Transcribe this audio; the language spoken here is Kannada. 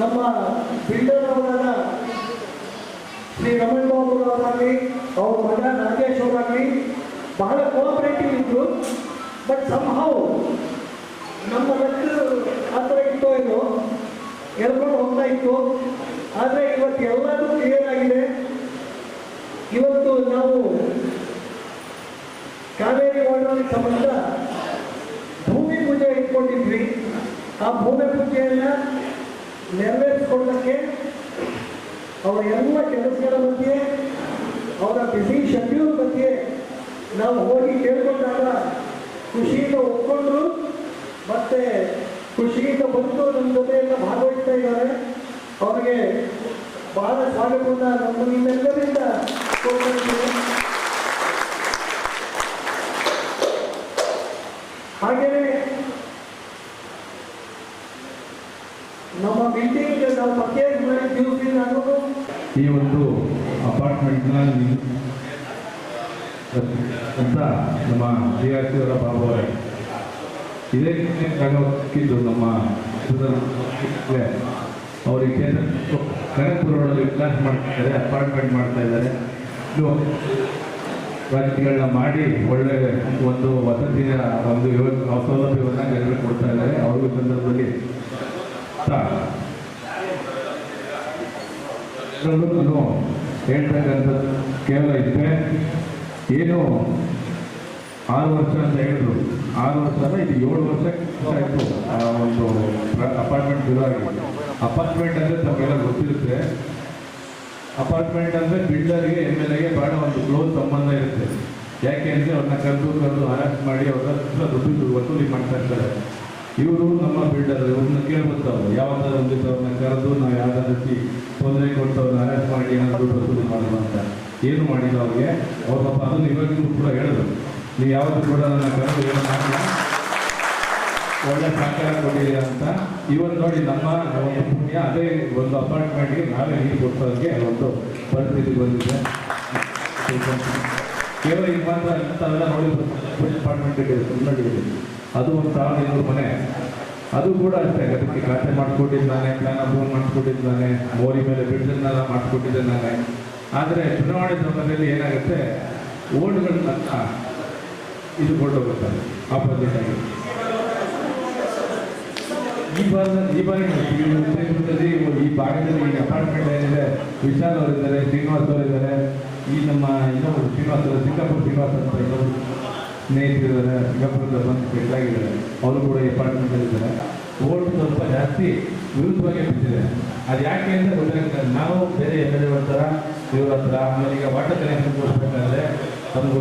ನಮ್ಮ ಬಿಲ್ಡರ್ ಅವರನ್ನ ಶ್ರೀ ರಮಣ್ ಬಾಬು ಅವರಾಗಲಿ, ಅವ್ರ ಮಗ ನಾಗೇಶ್ ಅವರಾಗಲಿ, ಬಹಳ ಕೋಆಪರೇಟಿವ್ ಇದ್ರು. ಬಟ್ ಸಂಹಾವ್ ನಮ್ಮ ಮಕ್ಕಳು ಆ ಥರ ಇತ್ತೋ ಏನೋ ಎಳ್ಕೊಂಡು ಹೋಗ್ತಾ ಇತ್ತು. ಆದರೆ ಇವತ್ತು ಎಲ್ಲರೂ ಕ್ಲಿಯರ್ ಆಗಿದೆ. ಇವತ್ತು ನಾವು ಕಾವೇರಿ ವಾರ್ಡ್ನಲ್ಲಿ ಸಂಬಂಧ ಭೂಮಿ ಪೂಜೆ ಇಟ್ಕೊಂಡಿದ್ವಿ. ಆ ಭೂಮಿ ಪೂಜೆಯನ್ನು ನೆರವೇರಿಸ್ಕೊಳ್ಳಕ್ಕೆ ಅವರ ಎಲ್ಲ ಕೆಲಸಗಳ ಬಗ್ಗೆ ಅವರ ಬಿಸಿ ಶೆಡ್ಯೂಲ್ ಬಗ್ಗೆ ನಾವು ಹೋಗಿ ಕೇಳ್ಕೊಂಡಾಗ ಖುಷಿಯಿಂದ ಒಪ್ಕೊಂಡ್ರು. ಮತ್ತೆ ಖುಷಿಯಿಂದ ಬಂದು ನಮ್ಮ ಜೊತೆಯಿಂದ ಭಾಗವಹಿಸ್ತಾ ಇದ್ದಾರೆ. ಅವರಿಗೆ ಬಹಳ ಸ್ವಾಗತವನ್ನ ನಮ್ಮ ನಿಮ್ಮೆಲ್ಲರಿಂದ ಕೊಡ್ಕೊಂಡಿದ್ದೇನೆ ನಮ್ಮ ಬಿಲ್ಡಿಂಗ್ ನಾವು ಅನ್ನೋದು ಈ ಒಂದು ಅಪಾರ್ಟ್ಮೆಂಟ್ನ ಅಂತ ನಮ್ಮ ಜಿ ಆರ್ ಸಿ ಅವರ ಬಾಬು ಅವರೇ ಇದೇ ಕಾಣೋಕ್ಕಿದ್ದು ನಮ್ಮ ಅವರಿಗೆ ಕನಕಪುರ ರೋಡಲ್ಲಿ ವಿಕಾಸ ಮಾಡ್ತಾ ಇದ್ದಾರೆ ಅಪಾರ್ಟ್ಮೆಂಟ್ ಮಾಡ್ತಾ ಇದ್ದಾರೆ. ಇದು ವಸತಿಗಳನ್ನ ಮಾಡಿ ಒಳ್ಳೆ ಒಂದು ವಸತಿಯ ಒಂದು ಸೌಲಭ್ಯವನ್ನು ಜನರಿಗೆ ಕೊಡ್ತಾ ಇದ್ದಾರೆ. ಅವ್ರಿಗೂ ಸಂದರ್ಭದಲ್ಲಿ ಎಲ್ಲರಿಗೂ ಹೇಳ್ತಕ್ಕಂಥದ್ದು ಕೇವಲ ಇದ್ದರೆ ಏನು ಆರು ವರ್ಷ ಅಂತ ಹೇಳಿದ್ರು. ಆರು ವರ್ಷ ಅಲ್ಲ, ಇದು ಏಳು ವರ್ಷ ಆಯಿತು. ಆ ಒಂದು ಅಪಾರ್ಟ್ಮೆಂಟ್ ಶುರು ಆಗಿದೆ. ಅಪಾರ್ಟ್ಮೆಂಟ್ ಅಂದರೆ ತಮಗೆಲ್ಲ ಗೊತ್ತಿರುತ್ತೆ. ಅಪಾರ್ಟ್ಮೆಂಟ್ ಅಂದರೆ ಬಿಲ್ಡರ್ಗೆ, ಎಂ ಎಲ್ ಎಗೆ ಬಹಳ ಒಂದು ಕ್ಲೋಸ್ ಸಂಬಂಧ ಇರುತ್ತೆ. ಯಾಕೆ ಅಂದರೆ ಅವ್ರನ್ನ ಕರೆದು ಕರೆದು ಅರೆಸ್ಟ್ ಮಾಡಿ ಅವ್ರ ಹತ್ರ ದುಡ್ಡು ವಸೂಲಿ ಮಾಡ್ತಾ ಇರ್ತಾರೆ. ಇವರು ನಮ್ಮ ಬಿಲ್ಡರ್ ಇವ್ರನ್ನ ಕೇಳ್ಬಿಡ್ತಾವ್ರು ಯಾವ ಒಂದು ಅವ್ರನ್ನ ಕರೆದು ನಾವು ಯಾವ್ದಾದ್ರು ರೀತಿ ತೊಂದರೆ ಕೊಟ್ಟು ಅರೆಸ್ಟ್ ಮಾಡಿ ಏನಾದರೂ ವಸೂಲಿ ಮಾಡೋದು ಅಂತ ಏನು ಮಾಡಿಲ್ಲ ಅವ್ರಿಗೆ. ಅವ್ರ ಪಾಪ ಅದನ್ನು ಇವಾಗಿಗೂ ಕೂಡ ಹೇಳಿದ್ರು. ನೀವು ಯಾವತ್ತೂ ಕೂಡ ನನ್ನ ಕರೆದು ಏನು ಮಾಡಿಲ್ಲ. ಒಳ್ಳೆ ಸಹಕಾರ ಕೊಟ್ಟಿದ್ದೀರ ಅಂತ. ಇವತ್ತು ನೋಡಿ ನಮ್ಮ ಪುಣ್ಯ, ಅದೇ ಒಂದು ಅಪಾರ್ಟ್ಮೆಂಟ್ಗೆ ನಾವೇ ನೀರು ಕೊಟ್ಟೋದಕ್ಕೆ ಒಂದು ಪರಿಸ್ಥಿತಿ ಬಂದಿದೆ. ಕೇವಲ ಈಗ ಮಾತ್ರ ಇಂಥವೆಲ್ಲ ನೋಡಿ ಅಪಾರ್ಟ್ಮೆಂಟ್ ಇದೆ. ಸುಮ್ಮನೆ ಅದು ಒಂದು ಸಾವಿರದ ಇನ್ನೂರು ಮನೆ. ಅದು ಕೂಡ ಅಷ್ಟೇ, ಅದಕ್ಕೆ ಖಾತೆ ಮಾಡಿಸ್ಕೊಟ್ಟಿದ್ದಾನೆ ಪ್ಲಾನ್ ಅಪ್ರೂವ್ ಮಾಡಿಸ್ಕೊಟ್ಟಿದ್ದಾನೆ ಮೋರಿ ಮೇಲೆ ಬಿಡ್ಸನ್ನೆಲ್ಲ ಮಾಡಿಸ್ಕೊಟ್ಟಿದ್ದಾನೆ ಆದರೆ ಚುನಾವಣೆ ಸಮಯದಲ್ಲಿ ಏನಾಗುತ್ತೆ? ಓಟ್ಗಳನ್ನ ಇದು ಕೊಂಡೋಗುತ್ತಾರೆ ಆಪೋಸಿಟ್ ಆಗಿ ಈ ಬಾರಿ ಈ ಬಾರಿ ಈ ಉತ್ತರದಲ್ಲಿ ಈ ಭಾಗದಲ್ಲಿ ಈ ಅಪಾರ್ಟ್ಮೆಂಟ್ ಏನಿದೆ, ವಿಶಾಲ್ ಅವರಿದ್ದಾರೆ, ಶ್ರೀನಿವಾಸ್ ಅವರಿದ್ದಾರೆ, ಈ ನಮ್ಮ ಇನ್ನೊಬ್ರು ಶ್ರೀನಿವಾಸ್ ಸಿಂಗಾಪುರ್ ಶ್ರೀನಿವಾಸ್ ಅಂತ ಇನ್ನೊಬ್ರು. ಸ್ನೇಹಿತರಿದ್ದಾರೆ ಸಿಂಗಾಪುರದ ಬಂದು ಭೇಟಿಯಾಗಿದ್ದಾರೆ ಅವರು ಕೂಡ ಈ ಅಪಾರ್ಟ್ಮೆಂಟ್ ಇದ್ದಾರೆ ಓಟ್ ಸ್ವಲ್ಪ ಜಾಸ್ತಿ ವಿರುದ್ಧವಾಗಿ ಬಿದ್ದಿದೆ ಅದು ಯಾಕೆ ಅಂತ ಗೊತ್ತಾಗ್ತದೆ ನಾವು ಬೇರೆ ಎಂ ಎಲ್ ಎ ಹತ್ರ ಇವ್ರ ಹತ್ರ ಆಮೇಲೆ ಈಗ ವಾಟರ್ ಕನೆಕ್ಷನ್ ಕೊಡಿಸ್ಬೇಕಾದ್ರೆ ನಮ್ಗೆ